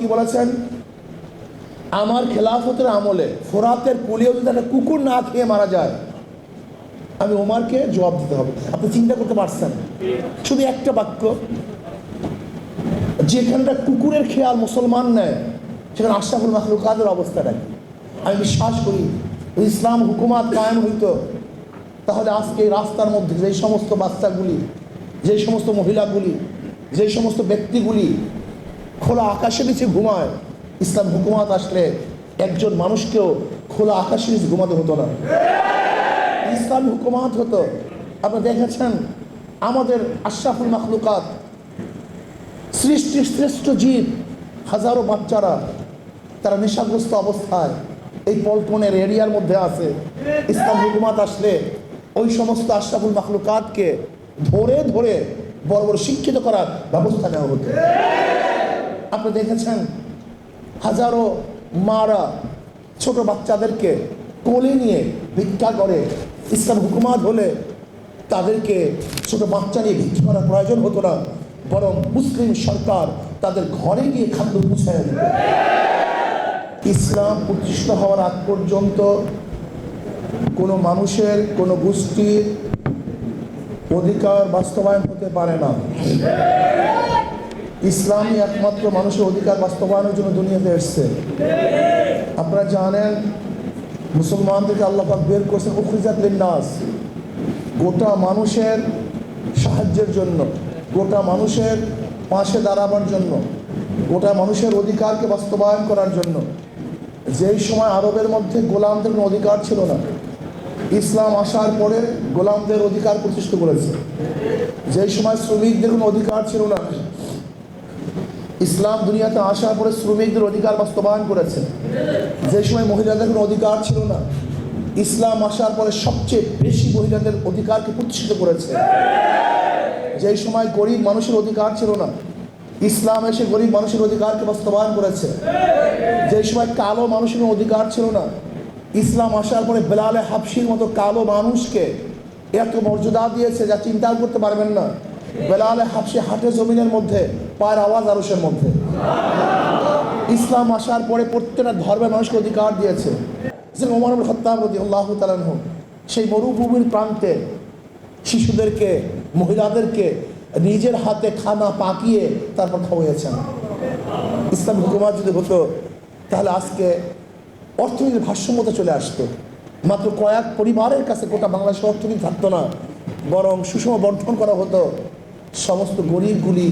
কি বলেছেন? আমার খেলাফতের আমলে ফোরাতের কুলিও যদি একটা কুকুর না খেয়ে মারা যায়, আমি ওমারকে জবাব দিতে হবে। আপনি চিন্তা করতে পারছেন? শুধু একটা বাক্য, যেখানটা কুকুরের খেয়াল মুসলমান নেয়, সেখানে আশরাফুল মাখলুকাদের অবস্থাটা কি আমি বিশ্বাস করি ইসলাম হুকুমাত কায়েম হইতো, তাহলে আজকে রাস্তার মধ্যে যে সমস্ত বাচ্চাগুলি, যে সমস্ত মহিলাগুলি, যে সমস্ত ব্যক্তিগুলি খোলা আকাশের নিচে ঘুমায়। ইসলাম হুকুমাত আসলে একজন মানুষকেও খোলা আকাশের নিচে ঘুমাতে হতো না। ইসলাম হুকুমাত হতো। আপনি দেখেছেন, আমাদের আশরাফুল মাখলুকাত, সৃষ্টির শ্রেষ্ঠ জীব, হাজারো বাচ্চারা, তারা নেশাগ্রস্ত অবস্থায় এই পল্টনের এরিয়ার মধ্যে আছে। ইসলাম হুকুমাত আসলে ওই সমস্ত আশরাফুল মাখলুকাতকে ধরে ধরে বড় বড় শিক্ষিত করার ব্যবস্থা নেওয়া হতো। আপনি দেখেছেন? হাজারো মারা ছোট বাচ্চাদেরকে কোলে নিয়ে ভিক্ষা করে। ইসলাম হুকুমাত হলে তাদেরকে ছোট বাচ্চা নিয়ে ভিক্ষা করার প্রয়োজন হতো না। বরং মুসলিম সরকার তাদের ঘরে গিয়ে খাদ্য পৌঁছায় দিত। ইসলাম প্রতিষ্ঠা হওয়ার আগ পর্যন্ত কোনো মানুষের কোনো গোষ্ঠীর অধিকার বাস্তবায়ন হতে পারে না। ইসলামই একমাত্র মানুষের অধিকার বাস্তবায়নের জন্য দুনিয়াতে এসছে। আপনারা জানেন, মুসলমানদেরকে আল্লাহ পাক বের করছেন, উখরিজাত নাস গোটা মানুষের সাহায্যের জন্য, গোটা মানুষের পাশে দাঁড়াবার জন্য, গোটা মানুষের অধিকারকে বাস্তবায়ন করার জন্য। যেই সময় আরবের মধ্যে গোলামদের কোনো অধিকার ছিল না, ইসলাম আসার পরে গোলামদের অধিকার প্রতিষ্ঠিত করেছে। যেই সময় শ্রমিকদের কোনো অধিকার ছিল না ইসলাম দুনিয়াতে আসার পরে শ্রমিকদের অধিকার বাস্তবায়ন করেছে। যে সময় মহিলাদের কোনো অধিকার ছিল না, ইসলাম আসার পরে সবচেয়ে বেশি মহিলাদের অধিকারকে প্রতিষ্ঠিত করেছে। যে সময় গরিব মানুষের অধিকার ছিল না, ইসলাম এসে গরিব মানুষের অধিকারকে বাস্তবায়ন করেছে। যেই সময় কালো মানুষের অধিকার ছিল না, ইসলাম আসার পরে বেলালে হাফসির মতো কালো মানুষকে এত মর্যাদা দিয়েছে যা চিন্তাও করতে পারবেন না। বেলালে হাফসি হাটে জমিনের মধ্যে, পায়ের আওয়াজ আরসের মধ্যে। ইসলাম আসার পরে প্রত্যেকটা ধর্মের মানুষকে অধিকার দিয়েছে। যে খত্তাব রদি আল্লাহ তালানহ সেই মরুভূমির প্রান্তে শিশুদেরকে, মহিলাদেরকে নিজের হাতে খানা পাকিয়ে তারপর খাওয়াইয়েছেন। ইসলাম হুকুমাত যদি হতো, তাহলে আজকে অর্থনীতির ভারসাম্যতা চলে আসতো। মাত্র কয়েক পরিবারের কাছে গোটা বাংলাদেশের অর্থনীতি থাকতো না, বরং সুষম বন্টন করা হতো। সমস্ত গরিবগুলি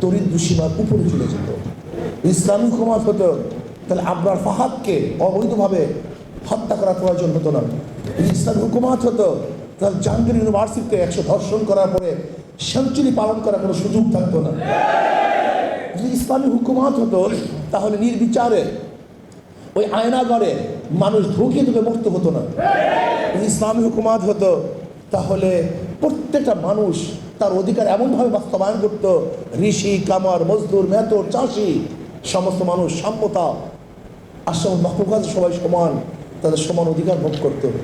দরিদ্র সীমার উপরে চলে যেত। ইসলামী হুকুমাত হতো, তাহলে আবরার ফাহাদকে অবৈধভাবে হত্যা করার প্রয়োজন হতো না। ইসলামী হুকুমাত হতো, তাহলে জাহাঙ্গীর ইউনিভার্সিটিতে একশো ধর্ষণ করার পরে সেঞ্চুরি পালন করার কোনো সুযোগ থাকতো না। যদি ইসলামী হুকুমাত হতো, তাহলে নির্বিচারে ওই আয়নাগরে মানুষ ঢুকিয়ে ঢুকে মরতে হতো না। যদি ইসলামী হুকুমাত হতো, তাহলে প্রত্যেকটা মানুষ তার অধিকার এমনভাবে বাস্তবায়ন করত, ঋষি, কামার, মজদুর মেহতর চাষি, সমস্ত মানুষ, সাম্যতা, আশ্রম মহকুমাত সবাই সমান, তাদের সমান অধিকার ভোগ করতো।